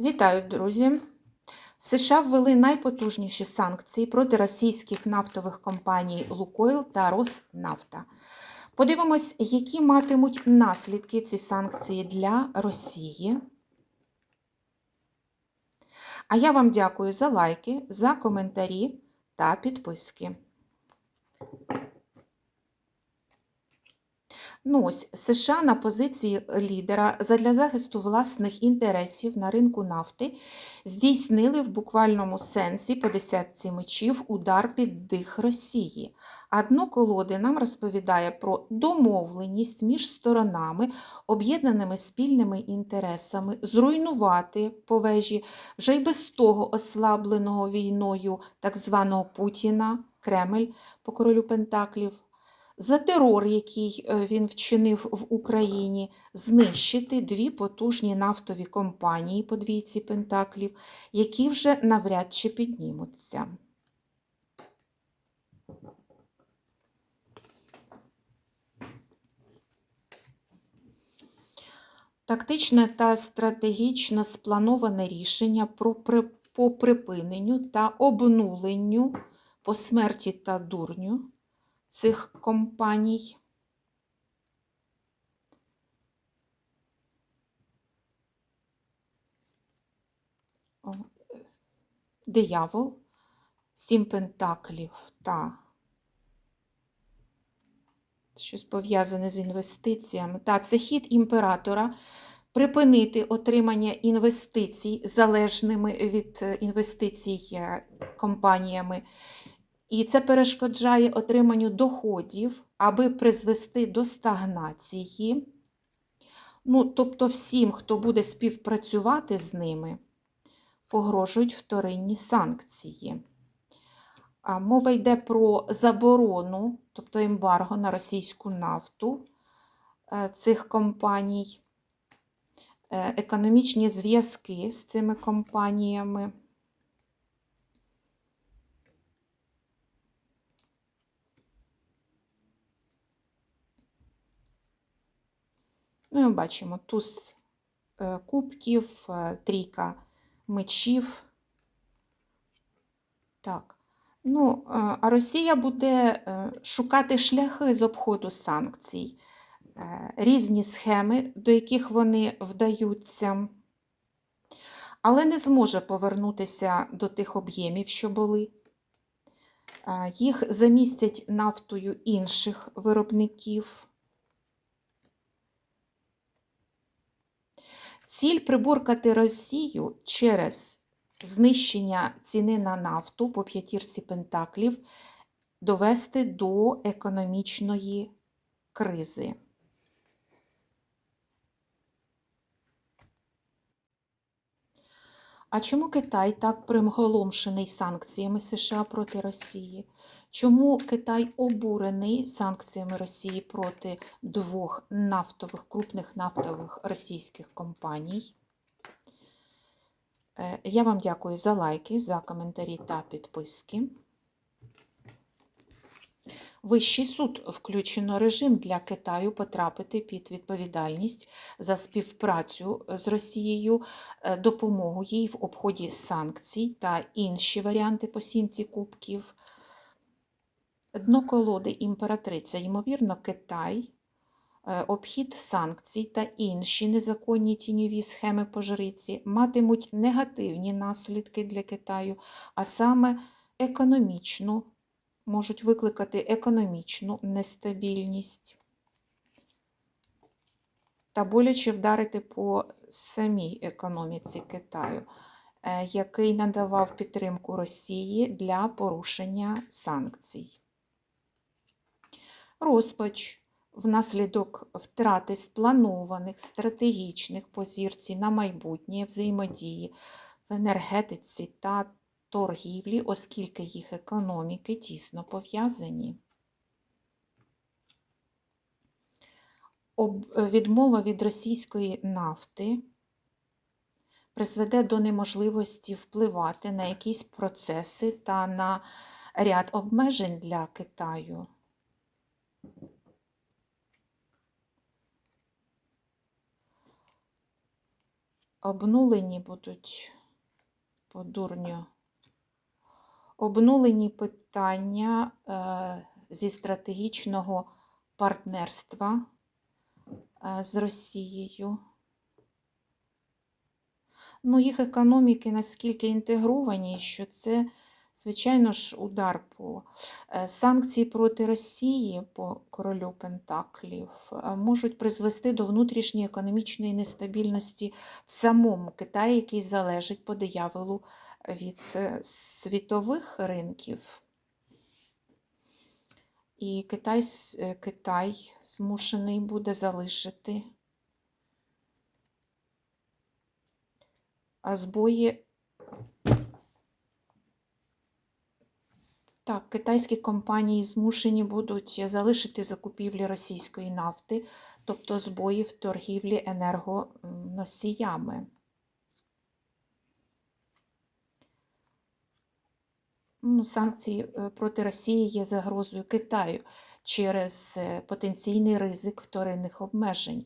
Вітаю, друзі! США ввели найпотужніші санкції проти російських нафтових компаній Лукойл та Роснафта. Подивимось, які матимуть наслідки ці санкції для Росії. А я вам дякую за лайки, за коментарі та підписки. Ну ось США на позиції лідера задля захисту власних інтересів на ринку нафти здійснили в буквальному сенсі по десятці мечів удар під дих Росії. А дно колоди нам розповідає про домовленість між сторонами, об'єднаними спільними інтересами, зруйнувати по вежі вже й без того ослабленого війною так званого Путіна, Кремль по королю Пентаклів за терор, який е, він вчинив в Україні, знищити дві потужні нафтові компанії по двійці Пентаклів, які вже навряд чи піднімуться. Тактичне та стратегічно сплановане рішення про по припиненню та обнуленню по смерті та дурню цих компаній. Диявол, сім пентаклів та щось пов'язане з інвестиціями. Та це хід імператора припинити отримання інвестицій залежними від інвестицій компаніями. І це перешкоджає отриманню доходів, аби призвести до стагнації. Ну, тобто, всім, хто буде співпрацювати з ними, погрожують вторинні санкції. А Мова йде про заборону, тобто ембарго на російську нафту е, цих компаній, е, економічні зв'язки з цими компаніями. Ну, ми бачимо туз е, кубків, е, трійка мечів. Так. Ну, е, а Росія буде шукати шляхи з обходу санкцій, різні схеми, до яких вони вдаються, але не зможе повернутися до тих об'ємів, що були. Їх замістять нафтою інших виробників. Ціль приборкати Росію через знищення ціни на нафту по п'ятірці Пентаклів довести до економічної кризи. А чому Китай так примголомшений санкціями США проти Росії? Чому Китай обурений санкціями Росії проти двох нафтових, крупних нафтових російських компаній? Е, я вам дякую за лайки, за коментарі та підписки. Вищий суд включено режим для Китаю потрапити під відповідальність за співпрацю з Росією, е, допомогу їй в обході санкцій та інші варіанти по сімці кубків. Дно колоди імператриця, ймовірно, Китай, е, обхід санкцій та інші незаконні тіньові схеми по жриці матимуть негативні наслідки для Китаю, а саме економічну можуть викликати економічну нестабільність та боляче вдарити по самій економіці Китаю, е, який надавав підтримку Росії для порушення санкцій. Розпач внаслідок втрати спланованих стратегічних позицій на майбутнє взаємодії в енергетиці та торгівлі, оскільки їх економіки тісно пов'язані. Відмова від російської нафти призведе до неможливості впливати на якісь процеси та на ряд обмежень для Китаю. обнулені будуть по дурню. Обнулені питання е, зі стратегічного партнерства е, з Росією. Ну, їх економіки наскільки інтегровані, що це, звичайно ж, удар по Е, санкції проти Росії по королю Пентаклів можуть призвести до внутрішньої економічної нестабільності в самому Китаї, який залежить по дияволу від е, світових ринків. І Китай, е, Китай змушений буде залишити збої. Так, китайські компанії змушені будуть залишити закупівлі російської нафти, тобто збої в торгівлі енергоносіями. Ну, санкції е, проти Росії є загрозою Китаю через е, потенційний ризик вторинних обмежень,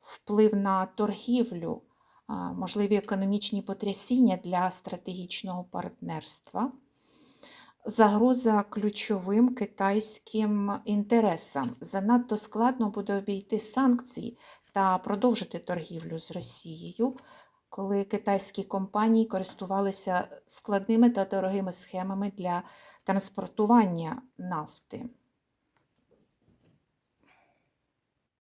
вплив на торгівлю, можливі економічні потрясіння для стратегічного партнерства, загроза ключовим китайським інтересам. Занадто складно буде обійти санкції та продовжити торгівлю з Росією, коли китайські компанії користувалися складними та дорогими схемами для транспортування нафти.